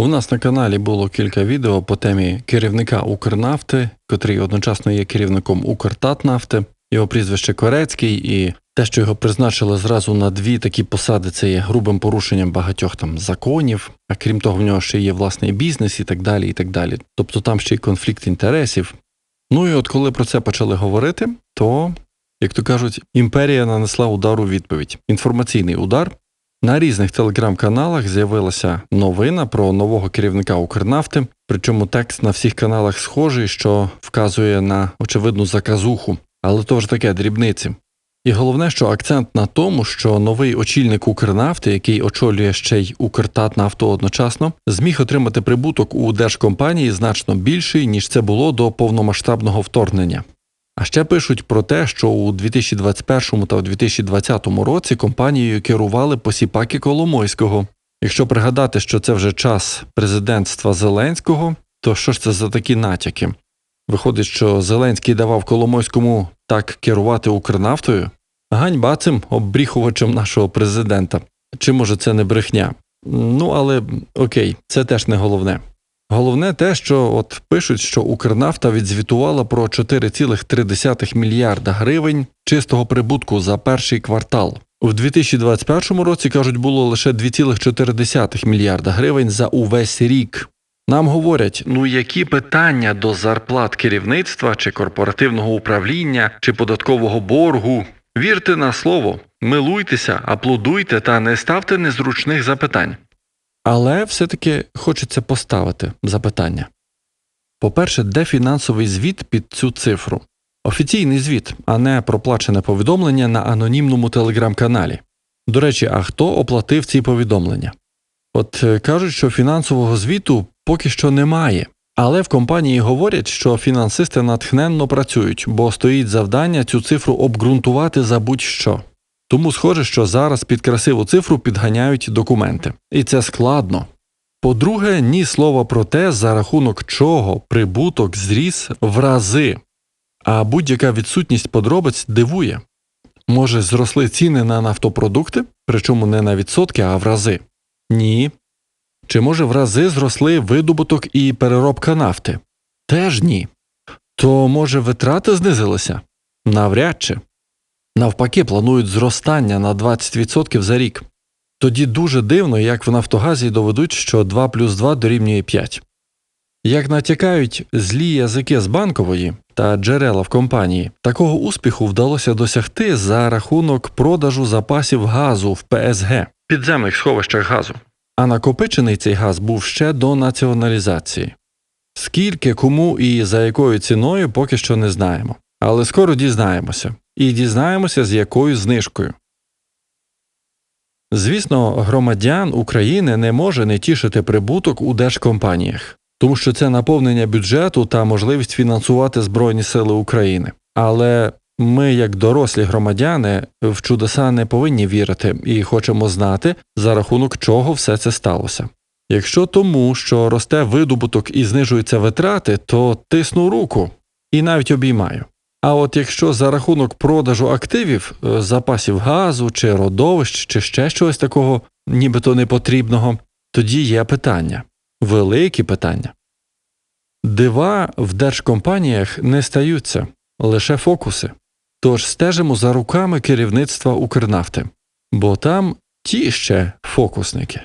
У нас на каналі було кілька відео по темі керівника Укрнафти, котрий одночасно є керівником Укртатнафти, його прізвище Корецький, і те, що його призначили зразу на дві такі посади, це є грубим порушенням багатьох там законів. А крім того, в нього ще є власний бізнес і так далі. і так далі. Тобто там ще й конфлікт інтересів. Ну і от коли про це почали говорити, то, як то кажуть, імперія нанесла удар у відповідь. Інформаційний удар. На різних телеграм-каналах з'явилася новина про нового керівника Укрнафти, причому текст на всіх каналах схожий, що вказує на очевидну заказуху, але то ж таке дрібниці. І головне, що акцент на тому, що новий очільник Укрнафти, який очолює ще й Укртатнафту одночасно, зміг отримати прибуток у держкомпанії значно більший, ніж це було до повномасштабного вторгнення. А ще пишуть про те, що у 2021 та у 2020 році компанією керували посіпаки Коломойського. Якщо пригадати, що це вже час президентства Зеленського, то що ж це за такі натяки? Виходить, що Зеленський давав Коломойському так керувати Укрнафтою? Ганьба цим обріхувачем нашого президента. Чи може це не брехня? Ну але окей, це теж не головне. Головне те, що от пишуть, що Укрнафта відзвітувала про 4,3 мільярда гривень чистого прибутку за перший квартал. У 2021 році кажуть, було лише 2,4 мільярда гривень за увесь рік. Нам говорять, ну які питання до зарплат керівництва чи корпоративного управління чи податкового боргу? Вірте на слово, милуйтеся, аплодуйте та не ставте незручних запитань. Але все-таки хочеться поставити запитання. По-перше, де фінансовий звіт під цю цифру? Офіційний звіт, а не проплачене повідомлення на анонімному телеграм-каналі. До речі, а хто оплатив ці повідомлення? От е, кажуть, що фінансового звіту поки що немає, але в компанії говорять, що фінансисти натхненно працюють, бо стоїть завдання цю цифру обґрунтувати за будь-що. Тому схоже, що зараз під красиву цифру підганяють документи. І це складно. По-друге, ні слова про те, за рахунок чого прибуток зріс в рази. А будь-яка відсутність подробиць дивує. Може, зросли ціни на нафтопродукти, причому не на відсотки, а в рази? Ні. Чи може в рази зросли видобуток і переробка нафти? Теж ні. То може витрати знизилися? Навряд чи. Навпаки, планують зростання на 20% за рік. Тоді дуже дивно, як в Нафтогазі доведуть, що 2 плюс 2 дорівнює 5. Як натякають злі язики з банкової та джерела в компанії, такого успіху вдалося досягти за рахунок продажу запасів газу в ПСГ підземних сховищах газу. А накопичений цей газ був ще до націоналізації. Скільки, кому і за якою ціною поки що не знаємо. Але скоро дізнаємося. І дізнаємося, з якою знижкою. Звісно, громадян України не може не тішити прибуток у держкомпаніях, тому що це наповнення бюджету та можливість фінансувати Збройні Сили України. Але ми, як дорослі громадяни, в чудеса не повинні вірити і хочемо знати, за рахунок чого все це сталося. Якщо тому, що росте видобуток і знижуються витрати, то тисну руку і навіть обіймаю. А от якщо за рахунок продажу активів, е, запасів газу чи родовищ, чи ще чогось такого, нібито непотрібного, тоді є питання, великі питання. Дива в держкомпаніях не стаються, лише фокуси. Тож стежимо за руками керівництва Укрнафти, бо там ті ще фокусники.